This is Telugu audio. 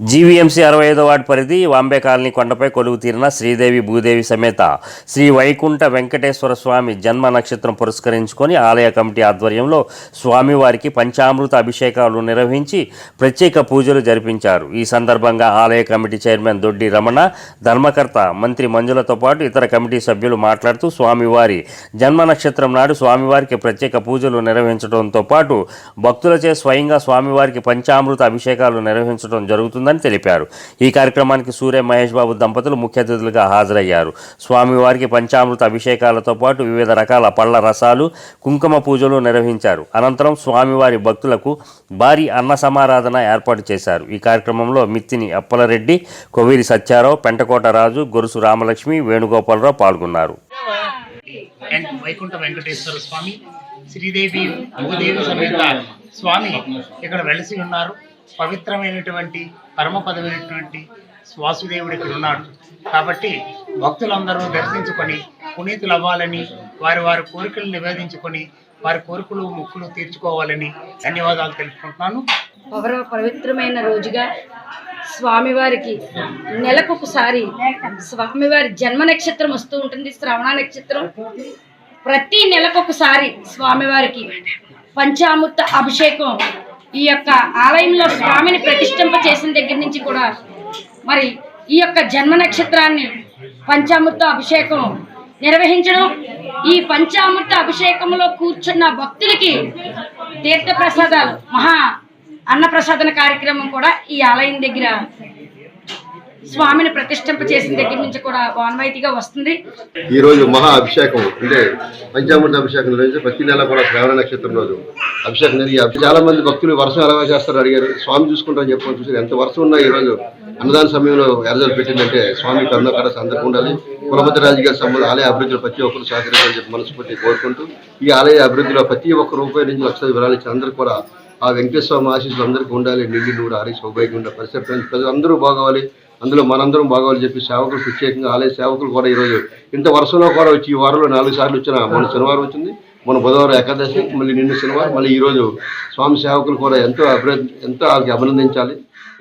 జీవీఎంసీ అరవై ఐదో వార్డు పరిధి వాంబే కాలనీ కొండపై కొలువు తీరిన శ్రీదేవి భూదేవి సమేత శ్రీ వైకుంఠ వెంకటేశ్వర స్వామి జన్మ నక్షత్రం పురస్కరించుకొని ఆలయ కమిటీ ఆధ్వర్యంలో స్వామివారికి పంచామృత అభిషేకాలు నిర్వహించి ప్రత్యేక పూజలు జరిపించారు. ఈ సందర్భంగా ఆలయ కమిటీ చైర్మన్ దొడ్డి రమణ ధర్మకర్త మంత్రి మంజులతో పాటు ఇతర కమిటీ సభ్యులు మాట్లాడుతూ స్వామివారి జన్మ నక్షత్రం నాడు స్వామివారికి ప్రత్యేక పూజలు నిర్వహించడంతో పాటు భక్తులచే స్వయంగా స్వామివారికి పంచామృత అభిషేకాలు నిర్వహించడం జరుగుతుందని తెలిపారు. ఈ కార్యక్రమానికి సూర్య మహేష్ బాబు దంపతులు ముఖ్య అతిథులుగా హాజరయ్యారు. స్వామివారికి పంచామృత అభిషేకాలతో పాటు వివిధ రకాల పళ్ళ రసాలు కుంకుమ పూజలు నిర్వహించారు. అనంతరం స్వామివారి భక్తులకు భారీ అన్న సమారాధన ఏర్పాటు చేశారు. ఈ కార్యక్రమంలో మిత్తిని అప్పలరెడ్డి కొవిరి సత్యారావు పెంటకోట రాజు గొరుసు రామలక్ష్మి వేణుగోపాలరావు పాల్గొన్నారు. వైకుంఠ వెంకటేశ్వర స్వామి శ్రీదేవి భూదేవి సమేత స్వామి ఇక్కడ వెలిసి ఉన్నారు. పవిత్రమైనటువంటి పరమపదమైనటువంటి వాసుదేవుడు ఇక్కడ ఉన్నాడు కాబట్టి భక్తులందరూ దర్శించుకొని పునీతులు అవ్వాలని వారి వారి కోరికలు నివేదించుకొని వారి కోరికలు ముక్కులు తీర్చుకోవాలని ధన్యవాదాలు తెలుపుకుంటున్నాను. పవర పవిత్రమైన రోజుగా స్వామివారికి నెలకొకసారి స్వామివారి జన్మ నక్షత్రం వస్తూ ఉంటుంది శ్రవణ నక్షత్రం. ప్రతి నెలకొకసారి స్వామివారికి పంచామృత అభిషేకం ఈ యొక్క ఆలయంలో స్వామిని ప్రతిష్ఠింప చేసిన దగ్గర నుంచి కూడా మరి ఈ యొక్క జన్మ నక్షత్రాన్ని పంచామృత అభిషేకం నిర్వహించడం ఈ పంచామృత అభిషేకంలో కూర్చున్న భక్తులకి తీర్థప్రసాదాలు మహా అన్నప్రసాదన కార్యక్రమం కూడా ఈ ఆలయం దగ్గర స్వామిని ప్రతిష్ఠింప చేసిన దగ్గర నుంచి కూడా వాన్వాయితీగా వస్తుంది. ఈ రోజు మహా అభిషేకం అంటే పంచామృత అభిషేకం రోజు ప్రతి నెల కూడా శ్రావణ నక్షత్రం రోజు అభిషేకం జరిగి చాలా మంది భక్తులు వర్షం ఎలా చేస్తారు అడిగారు. స్వామి చూసుకుంటారని చెప్పుకొని చూసారు ఎంత వర్షం ఉన్నా ఈ రోజు అన్నదాన సమయంలో ఎరజలు పెట్టిందంటే స్వామి కరుణకర అందరికీ ఉండాలి. కులపతి రాజకీయ సంబంధం ఆలయ అభివృద్ధిలో ప్రతి ఒక్కరు సహకరించాలని చెప్పి మనస్ఫూర్తి కోరుకుంటూ ఈ ఆలయ అభివృద్ధిలో ప్రతి ఒక్క రూపాయి నుంచి లక్ష వివరాలు ఇచ్చిన అందరూ కూడా ఆ వెంకటేశ్వర స్వామి ఆశీస్సులు అందరికీ ఉండాలి. నిండి నూరు ఆరి సౌభాగ్యం ఉండాలి. పరిసర ప్రజలందరూ బాగోవాలి అందులో మనందరం బాగోవాలి చెప్పి సేవకులు ప్రత్యేకంగా ఆలయ సేవకులు కూడా ఈరోజు ఇంత వర్షంలో కూడా వచ్చి ఈ వారంలో నాలుగు సార్లు వచ్చిన మన శనివారం వచ్చింది మన బుధవారం ఏకాదశి మళ్ళీ నిన్న శనివారం మళ్ళీ ఈరోజు స్వామి సేవకులు కూడా ఎంతో అభివృద్ధి ఎంతో వాళ్ళకి అభినందించాలి.